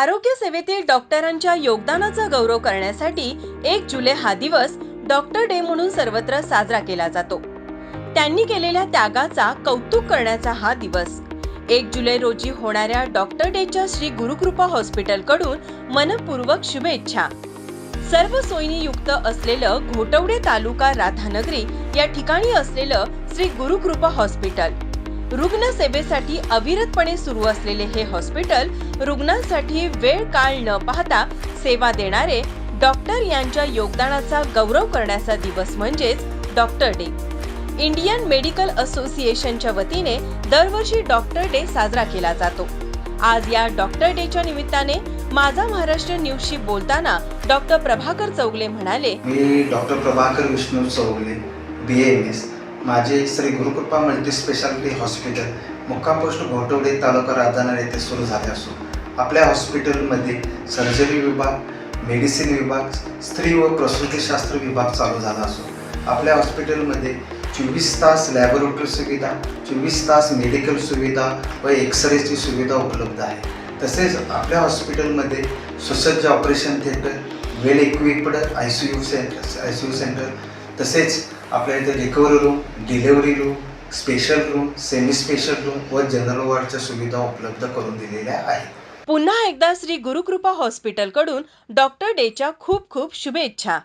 आरोग्य सेवेतील डॉक्टरांच्या योगदानाचा गौरव करण्यासाठी एक जुलै हा दिवस डॉक्टर डे म्हणून सर्वत्र साजरा केला जातो. त्यांनी केलेल्या त्यागाचा कौतुक करण्याचा हा दिवस. एक जुलै रोजी होणाऱ्या डॉक्टर डेच्या श्री गुरुकृपा हॉस्पिटलकडून मनपूर्वक शुभेच्छा. सर्व सोयीनी युक्त असलेलं घोटवडे तालुका राधानगरी या ठिकाणी असलेलं श्री गुरुकृपा हॉस्पिटल. रुग्ण सेवेसाठी अविरतपणे सुरू असलेले हे हॉस्पिटल रुग्णांसाठी वेळ काळ न पाहता सेवा देणारे डॉक्टर यांच्या योगदानाचा गौरव करण्याचा दिवस म्हणजेच डॉक्टर डे. इंडियन मेडिकल असोसिएशनच्या वतीने दरवर्षी डॉक्टर डे साजरा केला जातो. आज या डॉक्टर डेच्या निमित्ताने माझा महाराष्ट्र न्यूजशी बोलताना डॉक्टर प्रभाकर चौगले म्हणाले मी doctor Prabhakar Vishnu Chougale B M S माझे Shri Gurukrupa multi specialty hospital मुक्काम पोस्ट घोटवडे तालुका राधानगर येथे सुरू झाले असून आपल्या हॉस्पिटलमध्ये सर्जरी विभाग मेडिसिन विभाग स्त्री व प्रसूतीशास्त्र विभाग चालू झाला असून आपल्या हॉस्पिटलमध्ये चोवीस तास लॅबोरेटरी सुविधा चोवीस तास मेडिकल सुविधा व एक्सरेची सुविधा उपलब्ध आहे. तसेच आपल्या हॉस्पिटलमध्ये सुसज्ज operation theatre well equipped I C U centre I C U centre तसेच आपल्या इथे recovery room delivery room special room semi special room व जनरल वॉर्डच्या सुविधा उपलब्ध करून दिलेल्या आहेत. पुन्हा एकदा श्री गुरुकृपा हॉस्पिटलकडून डॉक्टर डेच्या खूप खूप शुभेच्छा.